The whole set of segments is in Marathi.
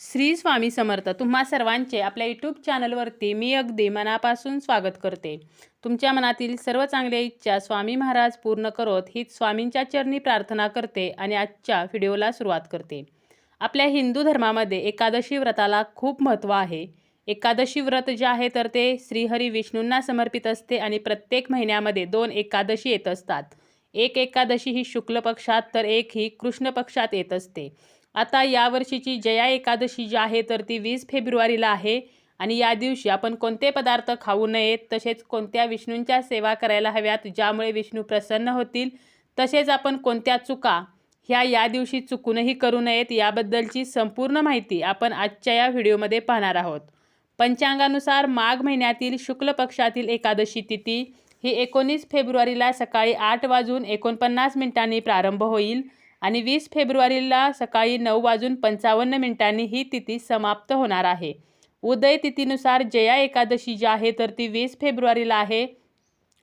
श्री स्वामी समर्थ तुम्हा सर्वांचे आपल्या यूट्यूब चॅनलवरती मी अगदी मनापासून स्वागत करते. तुमच्या मनातील सर्व चांगल्या इच्छा स्वामी महाराज पूर्ण करोत हीच स्वामींच्या चरणी प्रार्थना करते आणि आजच्या व्हिडिओला सुरुवात करते. आपल्या हिंदू धर्मामध्ये एकादशी व्रताला खूप महत्त्व आहे. एकादशी व्रत जे आहे तर ते श्रीहरी विष्णूंना समर्पित असते आणि प्रत्येक महिन्यामध्ये दोन एकादशी येत असतात. एक एकादशी ही शुक्ल पक्षात तर एक ही कृष्ण पक्षात येत असते. आता यावर्षीची जया एकादशी जी आहे तर ती वीस फेब्रुवारीला आहे. आणि या दिवशी आपण कोणते पदार्थ खाऊ नयेत तसेच कोणत्या विष्णूंच्या सेवा करायला हव्यात ज्यामुळे विष्णू प्रसन्न होतील तसेच आपण कोणत्या चुका ह्या या दिवशी चुकूनही करू नयेत याबद्दलची संपूर्ण माहिती आपण आजच्या या व्हिडिओमध्ये पाहणार आहोत. पंचांगानुसार माघ महिन्यातील शुक्ल पक्षातील एकादशी तिथी ही एकोणीस फेब्रुवारीला सकाळी आठ वाजून एकोणपन्नास मिनिटांनी प्रारंभ होईल. आणि वीस फेब्रुवारीला सकाळी नऊ वाजून पंचावन्न मिनिटांनी ही तिथी समाप्त होणार आहे. उदय तिथीनुसार जया एकादशी जी आहे तर ती वीस फेब्रुवारीला आहे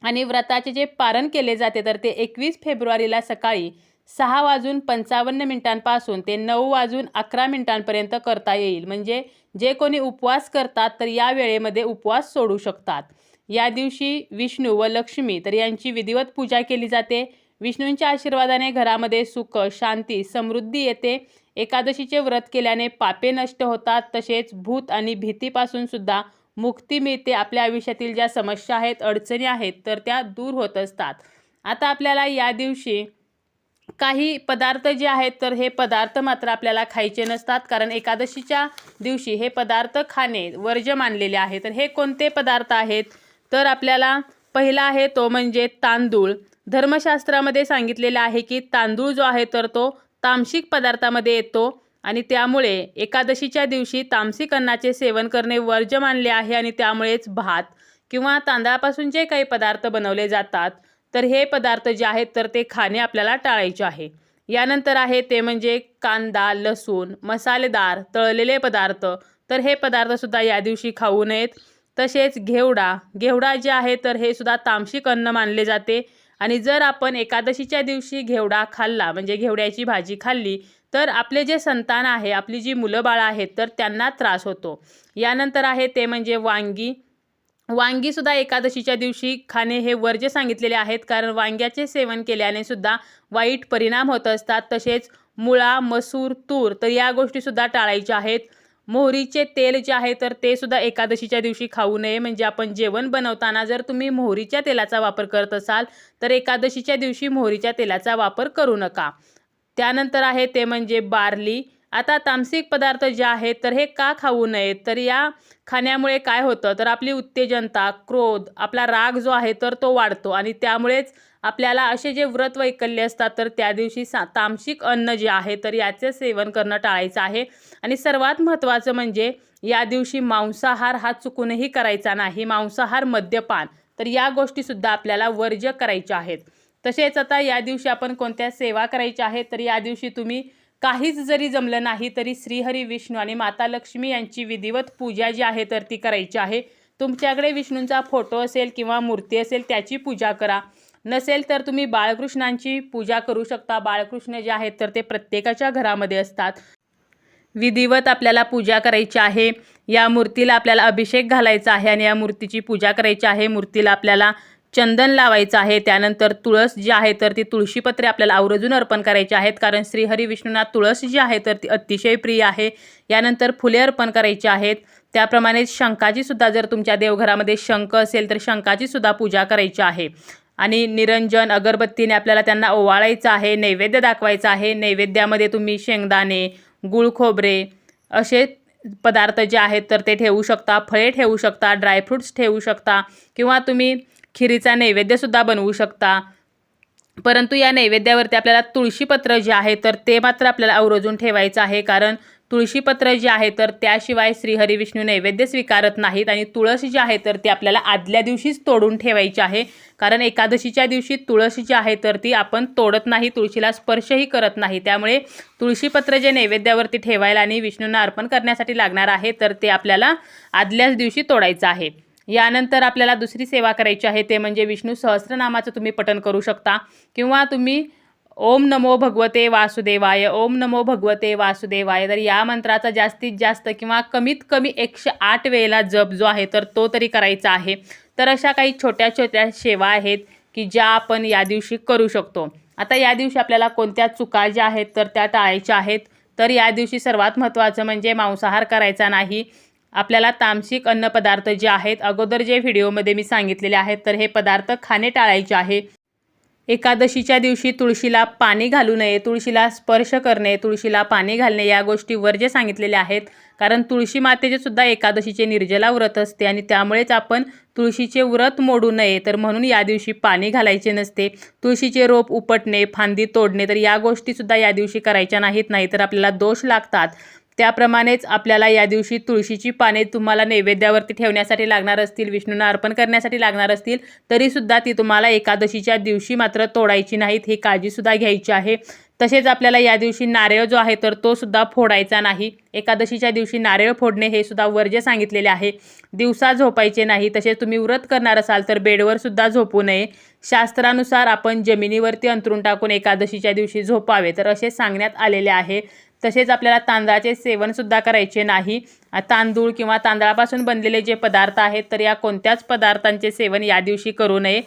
आणि व्रताचे जे पारण केले जाते तर ते एकवीस फेब्रुवारीला सकाळी सहा वाजून पंचावन्न मिनिटांपासून ते नऊ वाजून अकरा मिनिटांपर्यंत करता येईल. म्हणजे जे कोणी उपवास करतात तर या वेळेमध्ये उपवास सोडू शकतात. या दिवशी विष्णू व लक्ष्मी तर यांची विधिवत पूजा केली जाते. विष्णूंच्या आशीर्वादाने घरामध्ये सुख शांती समृद्धी येते. एकादशीचे व्रत केल्याने पापे नष्ट होतात. तसेच भूत आणि भीतीपासून सुद्धा मुक्ती मिळते. आपल्या आयुष्यातील ज्या समस्या आहेत अडचणी आहेत तर त्या दूर होत असतात. आता आपल्याला या दिवशी काही पदार्थ जे आहेत तर हे पदार्थ मात्र आपल्याला खायचे नसतात. कारण एकादशीच्या दिवशी हे पदार्थ खाणे वर्ज्य मानलेले आहे. तर हे कोणते पदार्थ आहेत? तर आपल्याला पहिला आहे तो म्हणजे तांदूळ. धर्मशास्त्रामध्ये सांगितलेलं आहे की तांदूळ जो आहे तर तो तामसिक पदार्थामध्ये येतो आणि त्यामुळे एकादशीच्या दिवशी तामसिक अन्नाचे सेवन करणे वर्ज्य मानले आहे आणि त्यामुळेच भात किंवा तांदळापासून जे काही पदार्थ बनवले जातात तर हे पदार्थ जे आहेत तर ते खाणे आपल्याला टाळायचे आहे. यानंतर आहे ते म्हणजे कांदा लसूण मसालेदार तळलेले पदार्थ. तर हे पदार्थसुद्धा या दिवशी खाऊ नयेत. तसेच घेवडा घेवडा जे आहे तर हे सुद्धा तामसिक अन्न मानले जाते. आणि जर आपण एकादशीच्या दिवशी घेवडा खाल्ला म्हणजे घेवड्याची भाजी खाल्ली तर आपले जे संतान आहे आपली जी मुलं बाळं आहेत तर त्यांना त्रास होतो. यानंतर आहे ते म्हणजे वांगी. वांगीसुद्धा एकादशीच्या दिवशी खाणे हे वर्ज्य सांगितलेले आहेत कारण वांग्याचे सेवन केल्याने सुद्धा वाईट परिणाम होत असतात. तसेच मुळा मसूर तूर तर या गोष्टीसुद्धा टाळायच्या आहेत. मोहरीचे तेल जे आहे तर ते सुद्धा एकादशीच्या दिवशी खाऊ नये. म्हणजे आपण जेवण बनवताना जर तुम्ही मोहरीच्या तेलाचा वापर करत असाल तर एकादशीच्या दिवशी मोहरीच्या तेलाचा वापर करू नका. त्यानंतर आहे ते म्हणजे बार्ली. आता तामसिक पदार्थ जे आहेत तर हे का खाऊ नयेत? तर या खाण्यामुळे काय होतं? तर आपली उत्तेजनता क्रोध आपला राग जो आहे तर तो वाढतो आणि त्यामुळेच आपल्याला असे जे व्रत वैकल्य असतात तर त्या दिवशी सा तामसिक अन्न जे आहे तर याचे सेवन करणं टाळायचं आहे. आणि सर्वात महत्त्वाचं म्हणजे या दिवशी मांसाहार हा चुकूनही करायचा नाही. मांसाहार मद्यपान. तर या गोष्टीसुद्धा आपल्याला वर्ज्य करायच्या आहेत. तसेच आता या दिवशी आपण कोणत्या सेवा करायच्या आहेत तर या दिवशी तुम्ही काहीच जरी जमलं नाही तरी श्रीहरी विष्णू आणि माता लक्ष्मी यांची विधिवत पूजा जी आहे तर ती करायची आहे. तुमच्याकडे विष्णूंचा फोटो असेल किंवा मूर्ती असेल त्याची पूजा करा. नसेल तर तुम्ही बाळकृष्णांची पूजा करू शकता. बाळकृष्ण जे आहेत तर ते प्रत्येकाच्या घरामध्ये असतात. विधिवत आपल्याला पूजा करायची आहे. या मूर्तीला आपल्याला अभिषेक घालायचा आहे आणि या मूर्तीची पूजा करायची आहे. मूर्तीला आपल्याला चंदन लावायचं आहे. त्यानंतर तुळस जी आहे तर ती तुळशीपत्रे आपल्याला आवर्जून अर्पण करायची आहेत. कारण श्रीहरी विष्णूंना तुळस जी आहे तर ती अतिशय प्रिय आहे. यानंतर फुले अर्पण करायची आहेत. त्याप्रमाणे शंखाची सुद्धा जर तुमच्या देवघरामध्ये शंख असेल तर शंखाची सुद्धा पूजा करायची आहे. आणि निरंजन अगरबत्तीने आपल्याला त्यांना ओवाळायचं आहे नैवेद्य दाखवायचं आहे. नैवेद्यामध्ये तुम्ही शेंगदाणे गुळ खोबरे असे पदार्थ जे आहेत तर ते ठेवू शकता फळे ठेवू शकता ड्रायफ्रूट्स ठेवू शकता किंवा तुम्ही खिरीचा नैवेद्यसुद्धा बनवू शकता. परंतु या नैवेद्यावरती आपल्याला तुळशीपत्र जे आहे तर ते मात्र आपल्याला आवर्जून ठेवायचं आहे. कारण तुळशीपत्र जे आहे तर त्याशिवाय श्रीहरी विष्णू नैवेद्य स्वीकारत नाहीत आणि तुळस जी आहे तर ती आपल्याला आदल्या दिवशीच तोडून ठेवायची आहे. कारण एकादशीच्या दिवशी तुळस जी आहे तर ती आपण तोडत नाही तुळशीला स्पर्शही करत नाही. त्यामुळे तुळशीपत्र जे नैवेद्यावरती ठेवायला आणि विष्णूंना अर्पण करण्यासाठी लागणार आहे तर ते आपल्याला आदल्याच दिवशी तोडायचं आहे. यानंतर आपल्याला दुसरी सेवा करायची आहे ते म्हणजे विष्णू सहस्रनामाचं तुम्ही पठण करू शकता. किंवा तुम्ही ओम नमो भगवते वासुदेवाय ओम नमो भगवते वासुदेवाय. तर या मंत्राचा जास्तीत जास्त किंवा कमीत कमी एकशे आठ वेळेला जप जो आहे तर तो तरी करायचा आहे. तर अशा काही छोट्या छोट्या सेवा आहेत की ज्या आपण या दिवशी करू शकतो. आता या दिवशी आपल्याला कोणत्या चुका ज्या आहेत तर त्या टाळायच्या आहेत. तर या दिवशी सर्वात महत्त्वाचं म्हणजे मांसाहार करायचा नाही. आपल्याला तामसिक अन्नपदार्थ जे आहेत अगोदर जे व्हिडिओमध्ये मी सांगितलेले आहेत तर हे पदार्थ खाणे टाळायचे आहे. एकादशीच्या दिवशी तुळशीला पाणी घालू नये तुळशीला स्पर्श करणे तुळशीला पाणी घालणे या गोष्टी जे सांगितलेल्या आहेत कारण तुळशी मातेचे सुद्धा एकादशीचे निर्जला व्रत असते आणि त्यामुळेच आपण तुळशीचे व्रत मोडू नये. तर म्हणून या दिवशी पाणी घालायचे नसते. तुळशीचे रोप उपटणे फांदी तोडणे तर या गोष्टीसुद्धा या दिवशी करायच्या नाहीत नाही तर आपल्याला दोष लागतात. त्याप्रमाणेच आपल्याला या दिवशी तुळशीची पाने तुम्हाला नैवेद्यावरती ठेवण्यासाठी लागणार असतील विष्णूंना अर्पण करण्यासाठी लागणार असतील तरीसुद्धा ती तुम्हाला एकादशीच्या दिवशी मात्र तोडायची नाहीत ही काळजीसुद्धा घ्यायची आहे. तसेच आपल्याला या दिवशी नारळ जो आहे तर तो सुद्धा फोडायचा नाही. एकादशीच्या दिवशी नारळ फोडणे हे सुद्धा वर्ज्य सांगितलेले आहे. दिवसा झोपायचे नाही तसेच तुम्ही व्रत करणार असाल तर बेडवर सुद्धा झोपू नये. शास्त्रानुसार आपण जमिनीवरती अंतरून टाकून एकादशीच्या दिवशी झोपावे तर असे सांगण्यात आलेले आहे. तसेच आपल्याला तांदळाचे सेवनसुद्धा करायचे नाही. तांदूळ किंवा तांदळापासून बनलेले जे पदार्थ आहेत तर या कोणत्याच पदार्थांचे सेवन या दिवशी करू नये.